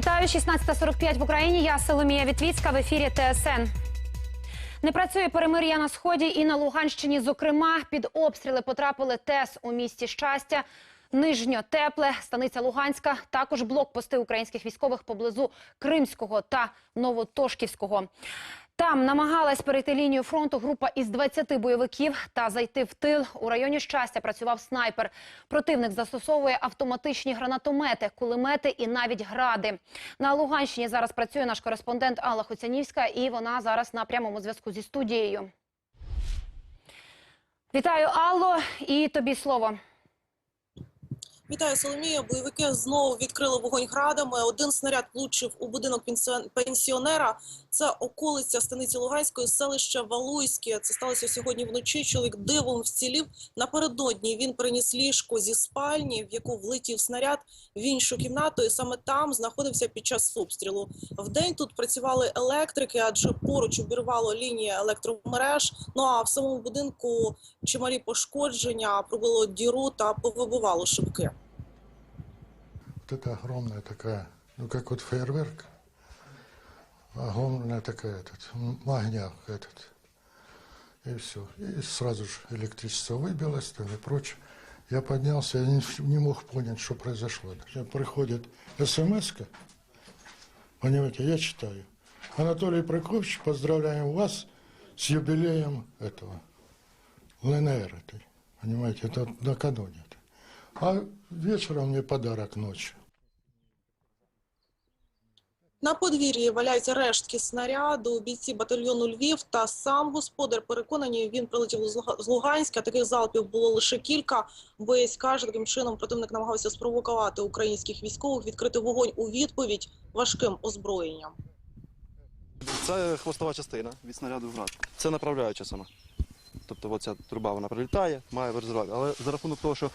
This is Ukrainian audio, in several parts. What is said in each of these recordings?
Вітаю 16.45 в Україні. Я Соломія Вітвіцька в ефірі ТСН. Не працює перемир'я на сході і на Луганщині. Зокрема, під обстріли потрапили ТЕС у місті щастя. Нижньотепле, станиця Луганська, також блокпости українських військових поблизу Кримського та Новотошківського. Там намагалась перейти лінію фронту група із 20 бойовиків та зайти в тил. У районі щастя працював снайпер. Противник застосовує автоматичні гранатомети, кулемети і навіть гради. На Луганщині зараз працює наш кореспондент Алла Хоцянівська, і вона зараз на прямому зв'язку зі студією. Вітаю, Алло, і тобі слово. Вітаю, Соломія. Бойовики знову відкрили вогонь градами. Один снаряд влучив у будинок пенсіон- пенсіонера. Це околиця станиці Луганської, селище Валуйське. Це сталося сьогодні вночі. Чоловік дивом вцілів. Напередодні він приніс ліжко зі спальні, в яку влетів снаряд в іншу кімнату. І саме там знаходився під час обстрілу. Вдень тут працювали електрики, адже поруч обірвало лінії електромереж. Ну а в самому будинку чималі пошкодження, пробило діру та повибивало шибки. Вот это огромная такая, ну как вот фейерверк, огромная такая этот, м, огня этот. И все. И сразу же электричество выбилось там и прочее. Я поднялся, я не, не мог понять, что произошло. Приходит смс понимаете, я читаю. Анатолий Прокофьевич, поздравляем вас с юбилеем этого, ЛНР этой. Понимаете, это накануне. А вечером мне подарок ночью. На подвір'ї валяються рештки снаряду. Бійці батальйону Львів та сам господар переконані, він прилетів з Луганська. Таких залпів було лише кілька. Боєць каже, таким чином противник намагався спровокувати українських військових, відкрити вогонь у відповідь важким озброєнням. Це хвостова частина від снаряду град. Це направляюча сама. Тобто оця труба вона прилітає, має розривати. Але за рахунок того, що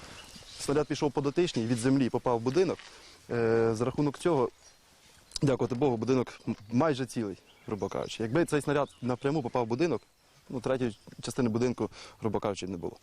снаряд пішов по дотичній, від землі попав в будинок, е, за рахунок цього, дякувати Богу, будинок майже цілий, грубо кажучи. Якби цей снаряд напряму попав в будинок, ну, третьої частини будинку, грубо кажучи, не було.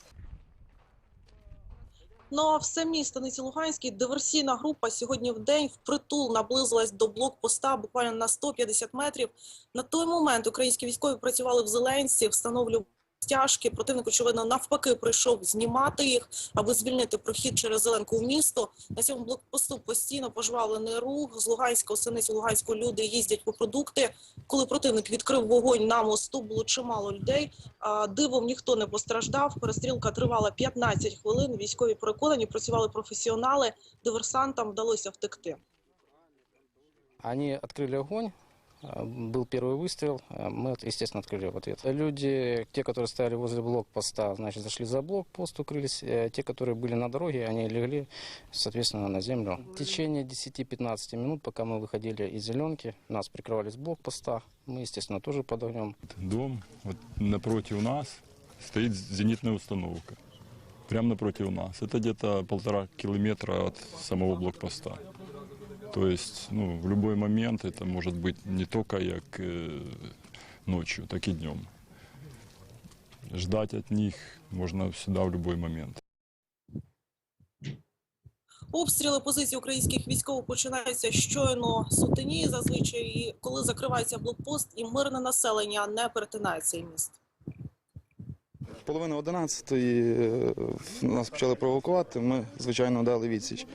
Ну а в самій станиці Луганській диверсійна група сьогодні в день впритул наблизилась до блокпоста буквально на 150 метрів. На той момент українські військові працювали в Зеленці, встановлювали стяжки. Противник, очевидно, навпаки прийшов знімати їх, аби звільнити прохід через Зеленку в місто. На цьому блокпосту постійно пожвавлений рух. З Луганська станицю Луганську люди їздять по продукти. Коли противник відкрив вогонь на мосту, було чимало людей. Дивом ніхто не постраждав. Перестрілка тривала 15 хвилин. Військові переконані, працювали професіонали. Диверсантам вдалося втекти. Они открыли огонь, был первый выстрел, э, мы, естественно, открыли в ответ. Люди, те, которые стояли возле блокпоста, значит, зашли за блокпост, укрылись. Э, Те, которые были на дороге, они легли, соответственно, на землю. В течение 10-15 минут, пока мы выходили из зеленки, нас прикрывали с блокпоста, мы, естественно, тоже под огнем. Дом вот напротив нас стоит зенитная установка. Прямо напротив нас. Это где-то полтора километра от самого блокпоста. То есть, ну, в любой момент это может быть не только как э, ночью, так и днем. Ждать от них можно всегда в любой момент. Обстріли позицій українських військових починаються щойно сутені. Зазвичай, і коли закривається блокпост, і мирне населення не перетинає цей міст. Половина одинадцятої е, нас почали провокувати. Ми, звичайно, дали відсіч.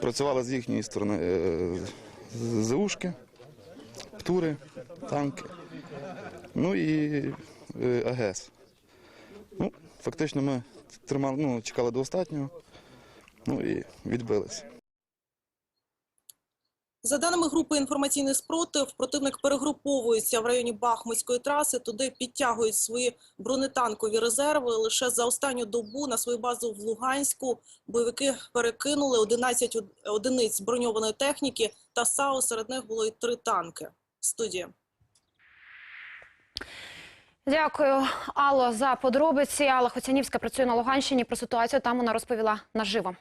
Працювали з їхньої сторони е, ЗУшки, птури, танки, ну і е, АГС. Ну, фактично ми тримали, ну, чекали до останнього, ну і відбилися. За даними групи інформаційний спротив, противник перегруповується в районі Бахмутської траси. Туди підтягують свої бронетанкові резерви. Лише за останню добу на свою базу в Луганську бойовики перекинули 11 одиниць броньованої техніки та САУ. Серед них було і три танки. Студія. Дякую, Алло, за подробиці. Алла Хоцянівська працює на Луганщині. Про ситуацію там вона розповіла наживо.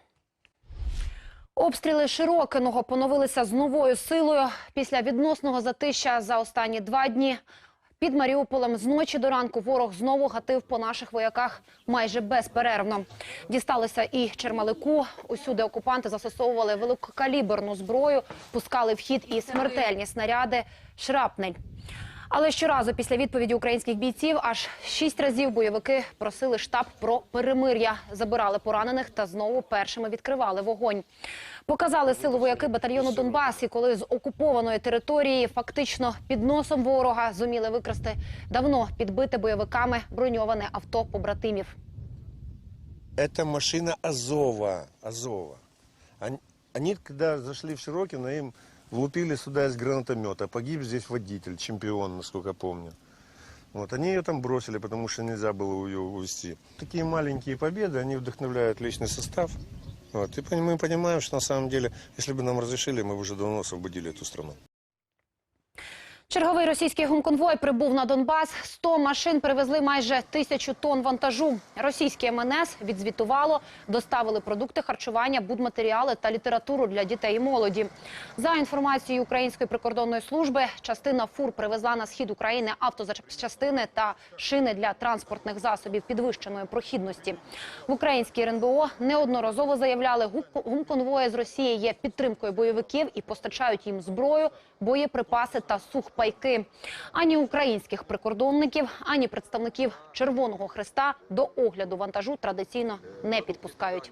Обстріли Широкиного поновилися з новою силою після відносного затища за останні два дні. Під Маріуполем з ночі до ранку ворог знову гатив по наших вояках майже безперервно. Дісталося і Чермалику. Усюди окупанти застосовували великокаліберну зброю, пускали в хід і смертельні снаряди «Шрапнель». Але щоразу після відповіді українських бійців аж шість разів бойовики просили штаб про перемир'я, забирали поранених та знову першими відкривали вогонь. Показали силу вояки батальйону Донбас, і коли з окупованої території фактично під носом ворога зуміли викрасти давно підбите бойовиками броньоване авто побратимів. Это машина Азова. Азова. Они, они, когда зашли в Широкино, им влупили сюда из гранатомета. Погиб здесь водитель, чемпион, насколько я помню. Вот, они ее там бросили, потому что нельзя было ее увезти. Такие маленькие победы, они вдохновляют личный состав. Вот, и пон- мы понимаем, что на самом деле, если бы нам разрешили, мы бы уже давно освободили эту страну. Черговий російський гумконвой прибув на Донбас. 100 машин привезли майже тисячу тонн вантажу. Російське МНС відзвітувало, доставили продукти харчування, будматеріали та літературу для дітей і молоді. За інформацією Української прикордонної служби, частина фур привезла на схід України автозапчастини та шини для транспортних засобів підвищеної прохідності. В українській РНБО неодноразово заявляли, гумконвої з Росії є підтримкою бойовиків і постачають їм зброю, боєприпаси та сухпайки. Ані українських прикордонників, ані представників Червоного Христа до огляду вантажу традиційно не підпускають.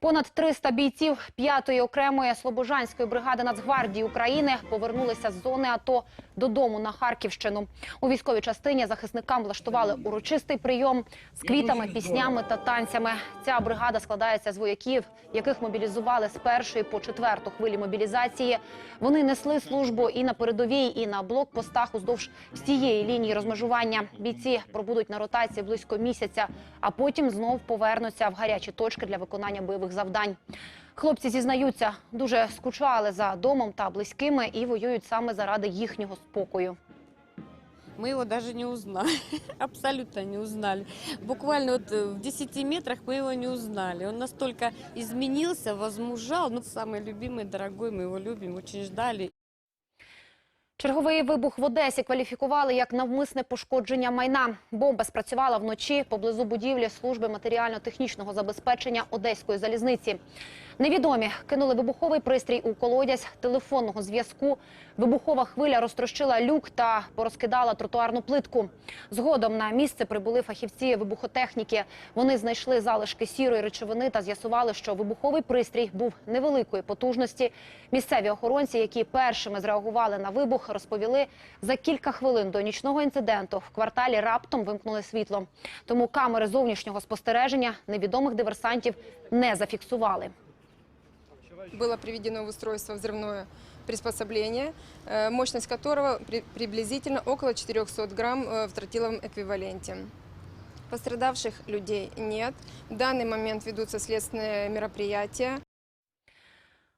Понад 300 бійців 5-ї окремої Слобожанської бригади Нацгвардії України повернулися з зони АТО додому на Харківщину. У військовій частині захисникам влаштували урочистий прийом з квітами, піснями та танцями. Ця бригада складається з вояків, яких мобілізували з першої по четверту хвилі мобілізації. Вони несли службу і на передовій, і на блокпостах уздовж всієї лінії розмежування. Бійці пробудуть на ротації близько місяця, а потім знов повернуться в гарячі точки для виконання бойових завдань. Хлопці зізнаються, дуже скучали за домом та близькими і воюють саме заради їхнього спокою. Мы его даже не узнали, абсолютно не узнали. Буквально вот э, в 10 метрах мы его не узнали. Он настолько изменился, возмужал. Ну, самый любимый, дорогой, мы его любим, очень ждали. Черговий вибух в Одесі кваліфікували як навмисне пошкодження майна. Бомба спрацювала вночі поблизу будівлі служби матеріально-технічного забезпечення Одеської залізниці. Невідомі кинули вибуховий пристрій у колодязь телефонного зв'язку. Вибухова хвиля розтрощила люк та порозкидала тротуарну плитку. Згодом на місце прибули фахівці вибухотехніки. Вони знайшли залишки сірої речовини та з'ясували, що вибуховий пристрій був невеликої потужності. Місцеві охоронці, які першими зреагували на вибух, розповіли за кілька хвилин до нічного інциденту в кварталі раптом вимкнули світло. Тому камери зовнішнього спостереження невідомих диверсантів не зафіксували. было приведено в устройство взрывное приспособление, э, мощность которого при- приблизительно около 400 грамм э, в тротиловом эквиваленте. Пострадавших людей нет. В данный момент ведутся следственные мероприятия.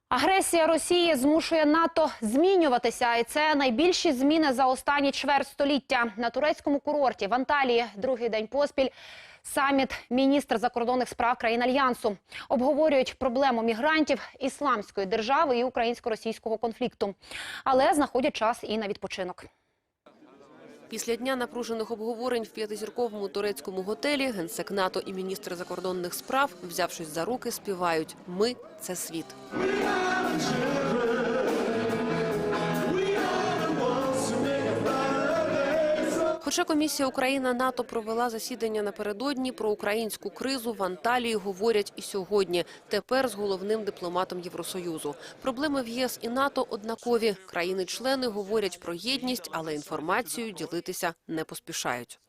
Агресія Росії змушує НАТО змінюватися, і це найбільші зміни за останні чверть століття. На турецькому курорті в Анталії другий день поспіль. Саміт міністр закордонних справ країн альянсу обговорюють проблему мігрантів ісламської держави і українсько-російського конфлікту, але знаходять час і на відпочинок. Після дня напружених обговорень в п'ятизірковому турецькому готелі генсек НАТО і міністр закордонних справ, взявшись за руки, співають «Ми – це світ». Хоча комісія Україна НАТО провела засідання напередодні про українську кризу в Анталії говорять і сьогодні. Тепер з головним дипломатом Євросоюзу. Проблеми в ЄС і НАТО однакові. Країни-члени говорять про єдність, але інформацією ділитися не поспішають.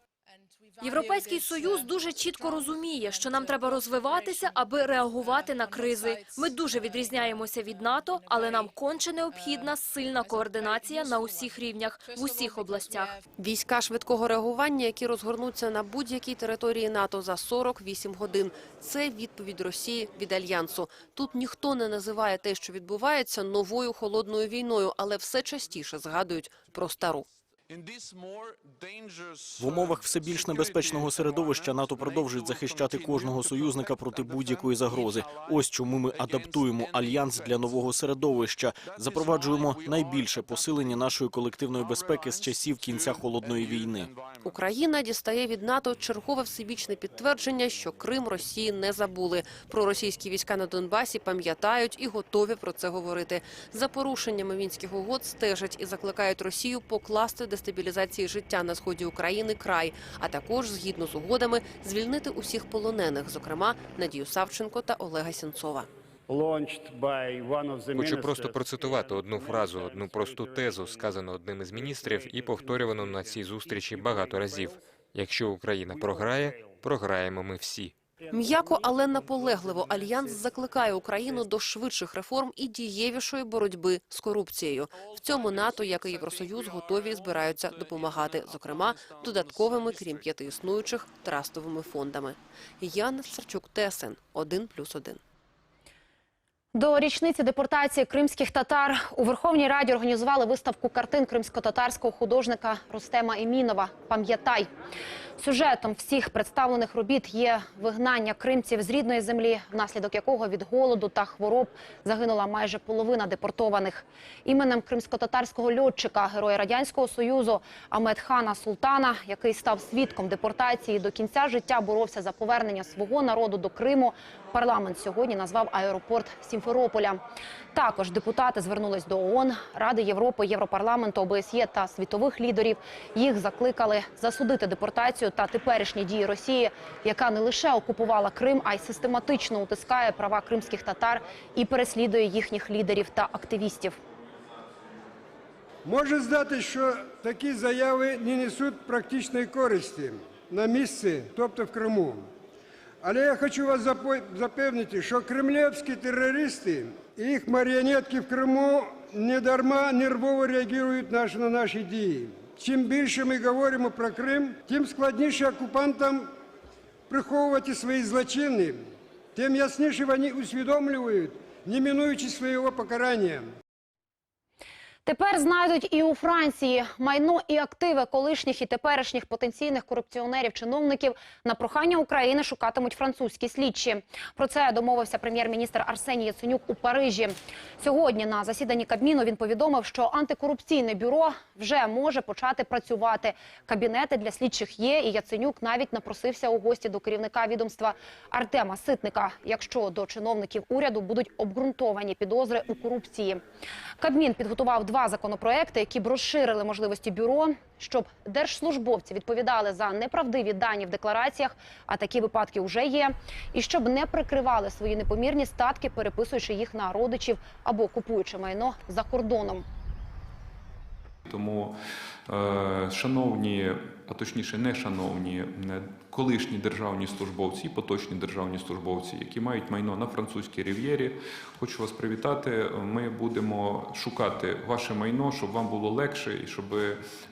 Європейський союз дуже чітко розуміє, що нам треба розвиватися, аби реагувати на кризи. Ми дуже відрізняємося від НАТО, але нам конче необхідна сильна координація на усіх рівнях в усіх областях. Війська швидкого реагування, які розгорнуться на будь-якій території НАТО за 48 годин. Це відповідь Росії від альянсу. Тут ніхто не називає те, що відбувається, новою холодною війною, але все частіше згадують про стару. В умовах все більш небезпечного середовища НАТО продовжить захищати кожного союзника проти будь-якої загрози. Ось чому ми адаптуємо альянс для нового середовища, запроваджуємо найбільше посилення нашої колективної безпеки з часів кінця холодної війни. Україна дістає від НАТО чергове всебічне підтвердження, що Крим Росії не забули. Про російські війська на Донбасі пам'ятають і готові про це говорити. За порушеннями мінських угод стежать і закликають Росію покласти дестабілізації життя на сході України край, а також згідно з угодами звільнити усіх полонених, зокрема Надію Савченко та Олега Сінцова. Хочу просто процитувати одну фразу, одну просту тезу, сказану одним із міністрів і повторювану на цій зустрічі багато разів. Якщо Україна програє, програємо ми всі. М'яко, але наполегливо альянс закликає Україну до швидших реформ і дієвішої боротьби з корупцією. В цьому НАТО, як і Євросоюз, готові збираються допомагати, зокрема додатковими, крім п'яти існуючих, трастовими фондами. Яна Сарчук, ТСН 1+,1. До річниці депортації кримських татар у Верховній Раді організували виставку картин кримсько-татарського художника Рустема Емінова «Пам'ятай». Сюжетом всіх представлених робіт є вигнання кримців з рідної землі, внаслідок якого від голоду та хвороб загинула майже половина депортованих. Іменем кримсько-татарського льотчика, героя Радянського Союзу Амедхана Султана, який став свідком депортації, до кінця життя боровся за повернення свого народу до Криму, парламент сьогодні назвав аеропорт Сімферополя. Також депутати звернулись до ООН, Ради Європи, Європарламенту, ОБСЄ та світових лідерів. Їх закликали засудити депортацію та теперішні дії Росії, яка не лише окупувала Крим, а й систематично утискає права кримських татар і переслідує їхніх лідерів та активістів. Може здати, що такі заяви не несуть практичної користі на місці, тобто в Криму. Але я хочу вас запевнити, що кремлівські терористи і їх маріонетки в Криму недарма нервово реагують на наші дії. Чим більше ми говоримо про Крим, тим складніше окупантам приховувати свої злочини, тим ясніше вони усвідомлюють, не минуючи свого покарання. Тепер знайдуть і у Франції майно і активи колишніх і теперішніх потенційних корупціонерів-чиновників на прохання України шукатимуть французькі слідчі. Про це домовився прем'єр-міністр Арсеній Яценюк у Парижі. Сьогодні на засіданні Кабміну він повідомив, що антикорупційне бюро вже може почати працювати. Кабінети для слідчих є, і Яценюк навіть напросився у гості до керівника відомства Артема Ситника, якщо до чиновників уряду будуть обґрунтовані підозри у корупції. Кабмін підготував два законопроекти, які б розширили можливості бюро, щоб держслужбовці відповідали за неправдиві дані в деклараціях, а такі випадки вже є, і щоб не прикривали свої непомірні статки, переписуючи їх на родичів або купуючи майно за кордоном. Тому, е, шановні, а точніше, не шановні, колишні державні службовці поточні державні службовці, які мають майно на французькій рів'єрі, хочу вас привітати. Ми будемо шукати ваше майно, щоб вам було легше, і щоб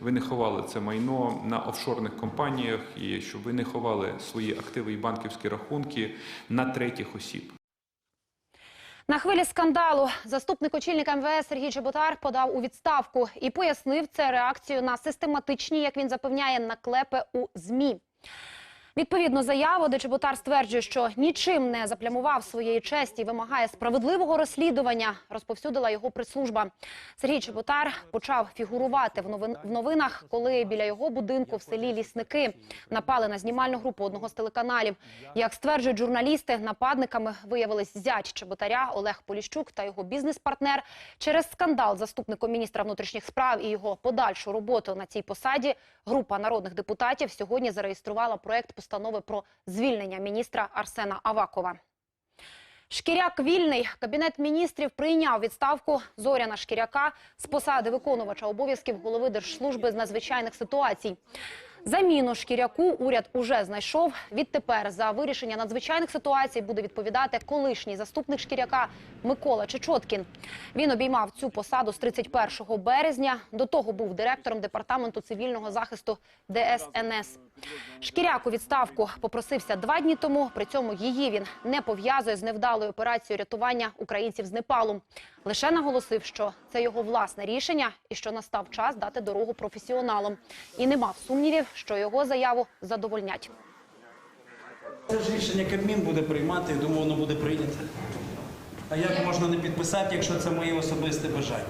ви не ховали це майно на офшорних компаніях, і щоб ви не ховали свої активи і банківські рахунки на третіх осіб. На хвилі скандалу заступник очільника МВС Сергій Чеботар подав у відставку і пояснив це реакцію на систематичні, як він запевняє, наклепи у ЗМІ. Відповідну заяву, де Чеботар стверджує, що нічим не заплямував своєї честі і вимагає справедливого розслідування, розповсюдила його прес-служба. Сергій Чеботар почав фігурувати в новин- в новинах, коли біля його будинку в селі Лісники напали на знімальну групу одного з телеканалів. Як стверджують журналісти, нападниками виявились зять Чеботаря Олег Поліщук та його бізнес-партнер. Через скандал заступником міністра внутрішніх справ і його подальшу роботу на цій посаді група народних депутатів сьогодні зареєструвала проект постанови про звільнення міністра Арсена Авакова. Шкіряк вільний. Кабінет міністрів прийняв відставку Зоряна Шкіряка з посади виконувача обов'язків голови Держслужби з надзвичайних ситуацій. Заміну шкіряку уряд уже знайшов. Відтепер за вирішення надзвичайних ситуацій буде відповідати колишній заступник шкіряка Микола Чечоткін. Він обіймав цю посаду з 31 березня. До того був директором департаменту цивільного захисту ДСНС. Шкіряк у відставку попросився два дні тому. При цьому її він не пов'язує з невдалою операцією рятування українців з Непалу. Лише наголосив, що це його власне рішення і що настав час дати дорогу професіоналам. І не мав сумнівів, що його заяву задовольнять. Це ж рішення Кабмін буде приймати, і думаю, воно буде прийнято. А як можна не підписати, якщо це моє особисте бажання?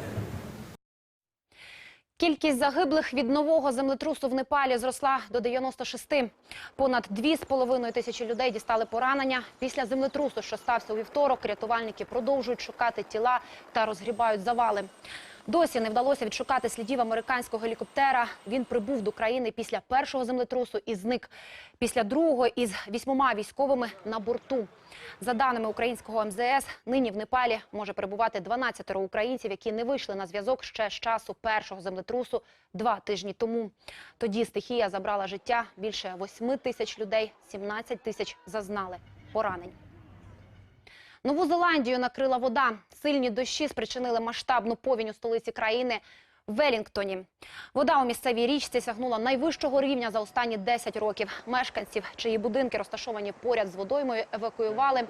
Кількість загиблих від нового землетрусу в Непалі зросла до 96. Понад 2,5 тисячі людей дістали поранення. Після землетрусу, що стався у вівторок, рятувальники продовжують шукати тіла та розгрібають завали. Досі не вдалося відшукати слідів американського гелікоптера. Він прибув до країни після першого землетрусу і зник. Після другого із вісьмома військовими на борту. За даними українського МЗС, нині в Непалі може перебувати 12 українців, які не вийшли на зв'язок ще з часу першого землетрусу два тижні тому. Тоді стихія забрала життя більше 8 тисяч людей, 17 тисяч зазнали поранень. Нову Зеландію накрила вода. Сильні дощі спричинили масштабну повінь у столиці країни Велінгтоні. Вода у місцевій річці сягнула найвищого рівня за останні 10 років. Мешканців, чиї будинки розташовані поряд з водоймою, евакуювали.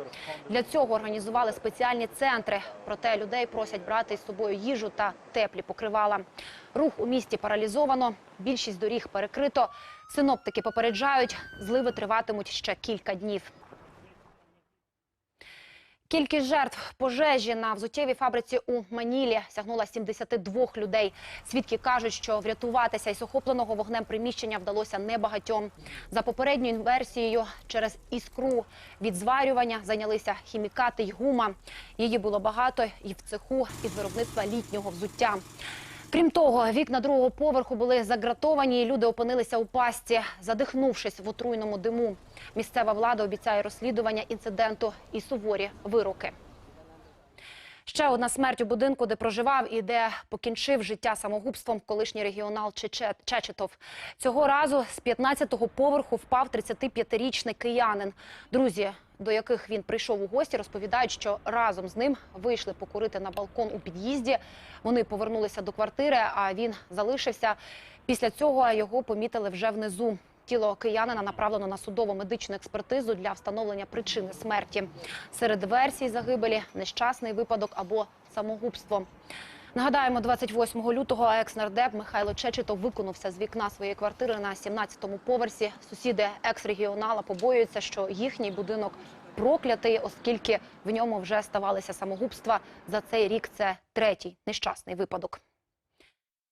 Для цього організували спеціальні центри. Проте людей просять брати із собою їжу та теплі покривала. Рух у місті паралізовано. Більшість доріг перекрито. Синоптики попереджають, зливи триватимуть ще кілька днів. Кількість жертв пожежі на взуттєвій фабриці у Манілі сягнула 72 людей. Свідки кажуть, що врятуватися із охопленого вогнем приміщення вдалося небагатьом. За попередньою версією, через іскру від зварювання зайнялися хімікати й гума. Її було багато і в цеху із виробництва літнього взуття. Крім того, вікна другого поверху були загратовані, і люди опинилися у пастці, задихнувшись в отруйному диму. Місцева влада обіцяє розслідування інциденту і суворі вироки. Ще одна смерть у будинку, де проживав і де покінчив життя самогубством колишній регіонал Чечет- Чечетов. Цього разу з 15-го поверху впав 35-річний киянин. Друзі, до яких він прийшов у гості, розповідають, що разом з ним вийшли покурити на балкон у під'їзді. Вони повернулися до квартири, а він залишився. Після цього його помітили вже внизу. Тіло киянина направлено на судово медичну експертизу для встановлення причини смерті. Серед версій загибелі нещасний випадок або самогубство. Нагадаємо, 28 лютого екс-нардеп Михайло Чечетов виконався з вікна своєї квартири на 17-му поверсі. Сусіди екс-регіонала побоюються, що їхній будинок проклятий, оскільки в ньому вже ставалися самогубства. За цей рік це третій нещасний випадок.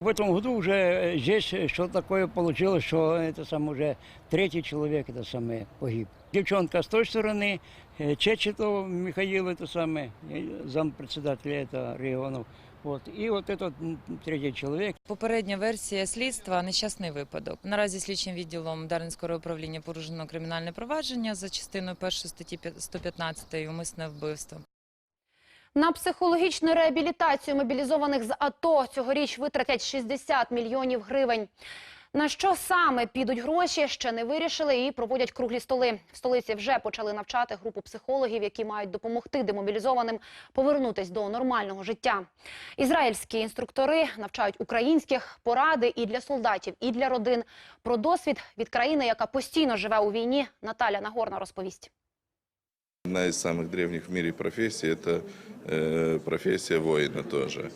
В этом году уже э, здесь э, что такое получилось, что это сам уже третий человек это самое погиб. Девчонка с той стороны, э, Чечетов Михаил это самое, э, зампредседателя этого регионов. Вот. І от этот третій чоловік. Попередня версія слідства нещасний випадок. Наразі слідчим відділом Дарницького управління порушено кримінальне провадження за частиною першої статті 115 умисне вбивство. На психологічну реабілітацію мобілізованих з АТО цьогоріч витратять 60 мільйонів гривень. На що саме підуть гроші, ще не вирішили і проводять круглі столи. В столиці вже почали навчати групу психологів, які мають допомогти демобілізованим повернутись до нормального життя. Ізраїльські інструктори навчають українських поради і для солдатів, і для родин. Про досвід від країни, яка постійно живе у війні, Наталя Нагорна розповість. Одна из самых древних в мире профессий – это э, профессия воина тоже.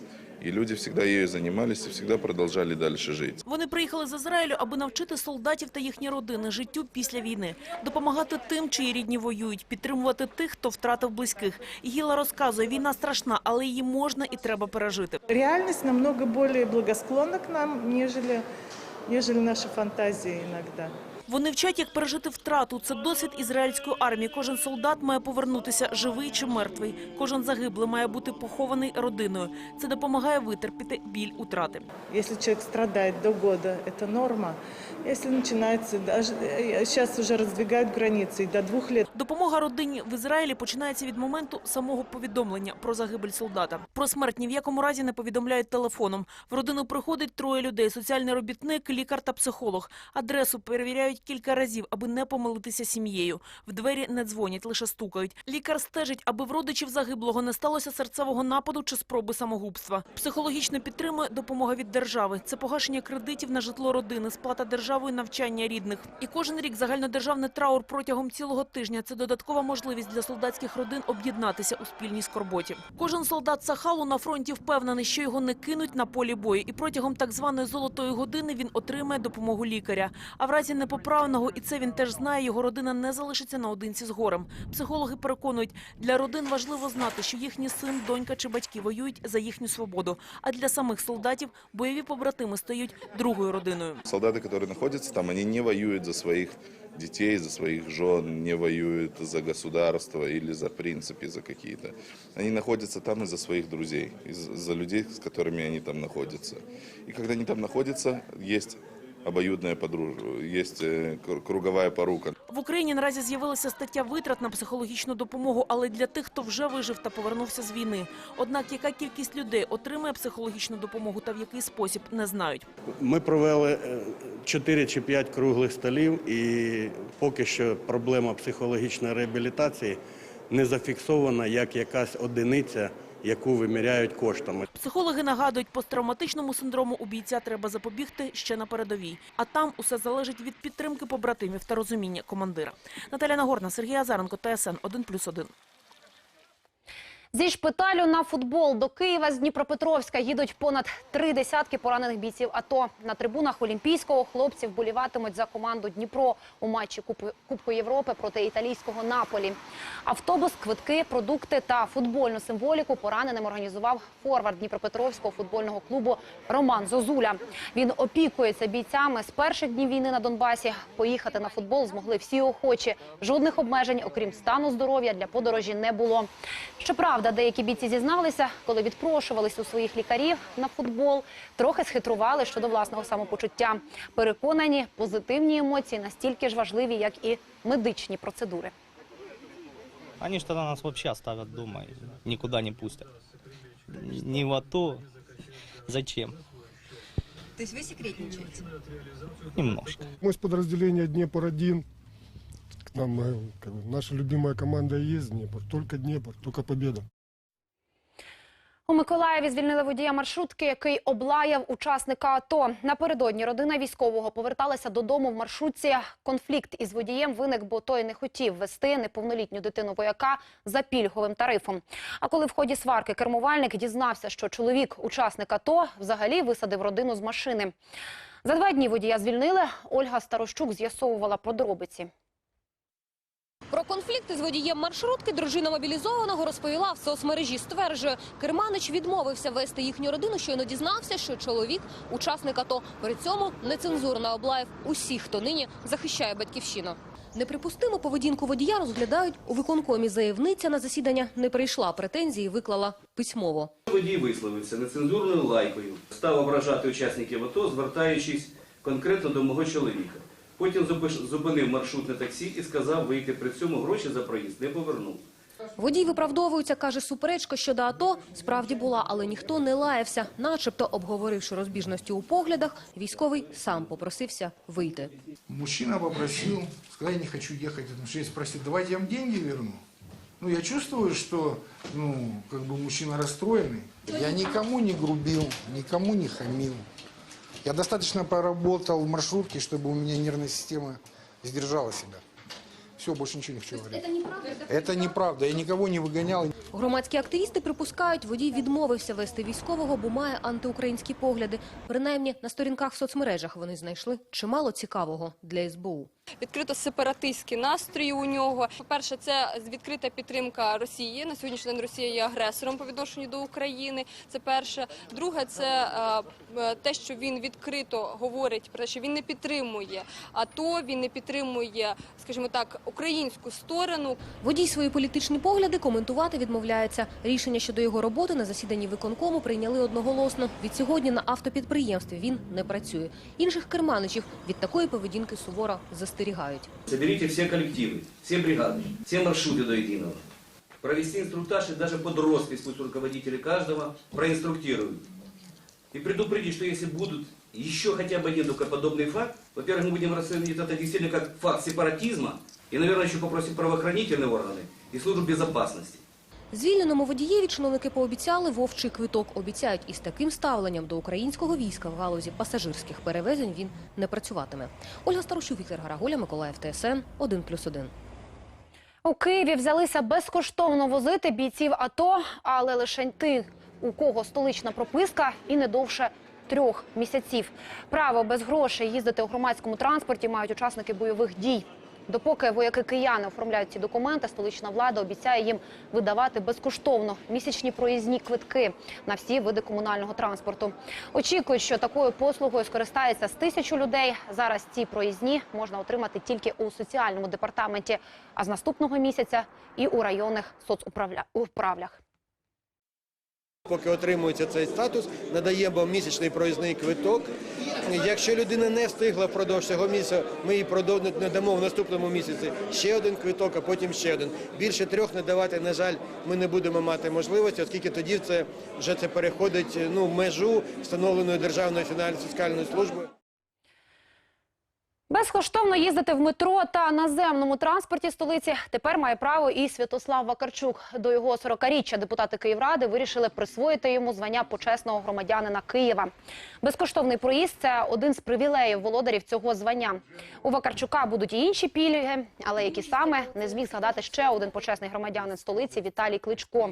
И люди всегда ею занимались и всегда продолжали дальше жить. Вони приїхали з Ізраїлю, аби навчити солдатів та їхні родини життю після війни, допомагати тим, чиї рідні воюють, підтримувати тих, хто втратив близьких. Гіла розказує, війна страшна, але її можна і треба пережити. Реальность намного более благосклонна к нам, нежели, нежели наши фантазии иногда. Вони вчать, як пережити втрату. Це досвід ізраїльської армії. Кожен солдат має повернутися живий чи мертвий. Кожен загиблий має бути похований родиною. Це допомагає витерпіти біль утрати. Если человек страдает до года, это норма. Если начинается, даже сейчас уже раздвигают границы, и до двух лет Допомога родині в Ізраїлі починається від моменту самого повідомлення про загибель солдата. Про смерть ні в якому разі не повідомляють телефоном. В родину приходить троє людей: соціальний робітник, лікар та психолог. Адресу перевіряють кілька разів, аби не помилитися сім'єю. В двері не дзвонять, лише стукають. Лікар стежить, аби в родичів загиблого не сталося серцевого нападу чи спроби самогубства. Психологічно підтримує допомога від держави. Це погашення кредитів на житло родини, сплата державою навчання рідних. І кожен рік загальнодержавний траур протягом цілого тижня це додаткова можливість для солдатських родин об'єднатися у спільній скорботі. Кожен солдат Сахалу на фронті впевнений, що його не кинуть на полі бою, і протягом так званої золотої години він отримає допомогу лікаря. А в разі непоправного, і це він теж знає, його родина не залишиться наодинці з горем. Психологи переконують, для родин важливо знати, що їхній син, донька чи батьки воюють за їхню свободу. А для самих солдатів бойові побратими стають другою родиною. Солдаты, которые находятся там, они не воюют за своих детей, за своих жен, не воюют за государство или за принципы, за какие-то. Они находятся там из-за своих друзей, из-за людей, с которыми они там находятся. И когда они там находятся, есть обоюдная подружба, есть э, кр- круговая порука. В Україні наразі з'явилася стаття витрат на психологічну допомогу, але для тих, хто вже вижив та повернувся з війни. Однак, яка кількість людей отримує психологічну допомогу та в який спосіб, не знають. Ми провели 4 чи 5 круглих столів, і поки що проблема психологічної реабілітації не зафіксована як якась одиниця, яку виміряють коштами. Психологи нагадують, посттравматичному синдрому у бійця треба запобігти ще на передовій. А там усе залежить від підтримки побратимів та розуміння командира. Наталя Нагорна, Сергій Азаренко, ТСН 1+,1. Зі шпиталю на футбол до Києва з Дніпропетровська їдуть понад три десятки поранених бійців АТО. На трибунах Олімпійського хлопці вболіватимуть за команду Дніпро у матчі Кубку Європи проти італійського Наполі. Автобус, квитки, продукти та футбольну символіку пораненим організував форвард Дніпропетровського футбольного клубу Роман Зозуля. Він опікується бійцями з перших днів війни на Донбасі. Поїхати на футбол змогли всі охочі. Жодних обмежень, окрім стану здоров'я, для подорожі не було. Щоправда, деякі бійці зізналися, коли відпрошувались у своїх лікарів на футбол, трохи схитрували щодо власного самопочуття. Переконані, позитивні емоції настільки ж важливі, як і медичні процедури. Они ж тогда нас вообще оставят дома и никуда не пустят. Не в АТО. Зачем? То есть вы секретничаете? Немножко. Мы с подразделения Днепр-1. Там э, как бы, наша любимая команда и есть Днепр. Только Днепр, только победа. У Миколаєві звільнили водія маршрутки, який облаяв учасника АТО. Напередодні родина військового поверталася додому в маршрутці. Конфлікт із водієм виник, бо той не хотів вести неповнолітню дитину вояка за пільговим тарифом. А коли в ході сварки кермувальник дізнався, що чоловік, учасник АТО, взагалі висадив родину з машини. За два дні водія звільнили. Ольга Старощук з'ясовувала подробиці. Про конфлікти з водієм маршрутки дружина мобілізованого розповіла в соцмережі. Стверджує, керманич відмовився вести їхню родину, щойно дізнався, що чоловік – учасник АТО. При цьому нецензурно облаяв усіх, хто нині захищає батьківщину. Неприпустиму поведінку водія розглядають у виконкомі. Заявниця на засідання не прийшла, претензії виклала письмово. Водій висловився нецензурною лайкою, став ображати учасників АТО, звертаючись конкретно до мого чоловіка. Потім зупинив маршрутне таксі і сказав вийти при цьому гроші за проїзд не повернув. Водій виправдовується, каже, суперечка щодо АТО справді була, але ніхто не лаявся. Начебто, обговоривши розбіжності у поглядах, військовий сам попросився вийти. Мужчина попросил, сказал, я не хочу ехать, потому что я спросил, давайте я вам деньги верну. Ну, я чувствую, что, ну, как бы мужчина расстроенный. Я никому не грубил, никому не хамил. Я достаточно поработал в маршрутке, чтобы у меня нервная система сдержала себя. Все, больше ничего не хочу говорить. Это неправда. Я никого не выгонял. Громадські активісти припускають, водій відмовився вести військового, бо має антиукраїнські погляди. Принаймні, на сторінках в соцмережах вони знайшли чимало цікавого для СБУ. Відкрито сепаратистські настрої у нього. По-перше, це відкрита підтримка Росії. На сьогоднішній день Росія є агресором по відношенню до України. Це перше. Друге, це е, е, те, що він відкрито говорить про те, що він не підтримує АТО, він не підтримує, скажімо так, українську сторону. Водій свої політичні погляди коментувати відмовляється. Рішення щодо його роботи на засіданні виконкому прийняли одноголосно. Відсьогодні на автопідприємстві він не працює. Інших керманичів від такої поведінки суворо застерігають. Соберите все коллективы, все бригады, все маршруты до единого. Провести инструктаж и даже под роспись пусть руководители каждого проинструктируют. И предупредить, что если будут еще хотя бы один только подобный факт, во-первых, мы будем расценивать это действительно как факт сепаратизма, и, наверное, еще попросим правоохранительные органы и службу безопасности. Звільненому водієві чиновники пообіцяли вовчий квиток. Обіцяють, із таким ставленням до українського війська в галузі пасажирських перевезень він не працюватиме. Ольга Старощук, Віктор Гараголя, Миколаїв, ТСН 1+,1. У Києві взялися безкоштовно возити бійців АТО, але лише ти, у кого столична прописка і не довше трьох місяців. Право без грошей їздити у громадському транспорті мають учасники бойових дій. Допоки вояки кияни оформляють ці документи, столична влада обіцяє їм видавати безкоштовно місячні проїзні квитки на всі види комунального транспорту. Очікують, що такою послугою скористається з тисячу людей. Зараз ці проїзні можна отримати тільки у соціальному департаменті, а з наступного місяця і у районних соцуправлях. Поки отримується цей статус, надаємо місячний проїзний квиток. Якщо людина не встигла впродовж цього місяця, ми їй надамо в наступному місяці ще один квиток, а потім ще один. Більше трьох надавати, на жаль, ми не будемо мати можливості, оскільки тоді це вже це переходить ну, межу встановленої Державною фінансово-фіскальною службою. Безкоштовно їздити в метро та наземному транспорті столиці тепер має право і Святослав Вакарчук. До його 40-річчя депутати Київради вирішили присвоїти йому звання почесного громадянина Києва. Безкоштовний проїзд – це один з привілеїв володарів цього звання. У Вакарчука будуть і інші пільги, але які саме не зміг згадати ще один почесний громадянин столиці Віталій Кличко.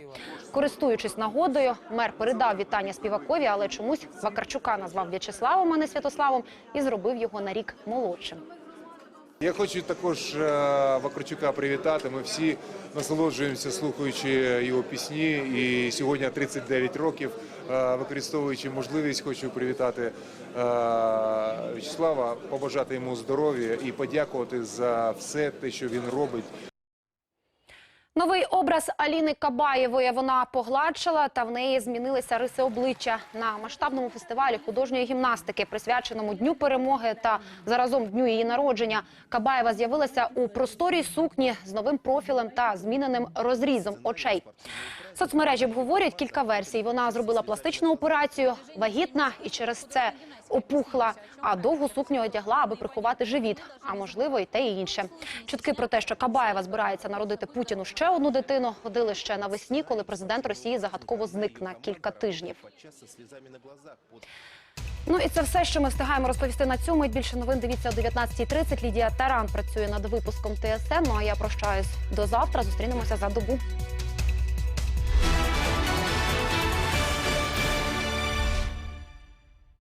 Користуючись нагодою, мер передав вітання співакові, але чомусь Вакарчука назвав В'ячеславом, а не Святославом, і зробив його на рік молодшим. Я хочу також е, Вакарчука привітати. Ми всі насолоджуємося, слухаючи його пісні. І сьогодні 39 років, е, використовуючи можливість, хочу привітати е, В'ячеслава, побажати йому здоров'я і подякувати за все те, що він робить. Новий образ Аліни Кабаєвої вона погладшила, та в неї змінилися риси обличчя на масштабному фестивалі художньої гімнастики, присвяченому Дню перемоги та заразом дню її народження. Кабаєва з'явилася у просторій сукні з новим профілем та зміненим розрізом очей. Соцмережі обговорюють кілька версій. Вона зробила пластичну операцію, вагітна і через це опухла, а довгу сукню одягла, аби приховати живіт. А можливо, і те і інше. Чутки про те, що Кабаєва збирається народити Путіну ще одну дитину, ходили ще навесні, коли президент Росії загадково зник на кілька тижнів. Ну і це все, що ми встигаємо розповісти на цьому. Більше новин дивіться о 19.30. Лідія Таран працює над випуском ТСН. Ну а я прощаюсь до завтра. Зустрінемося за добу.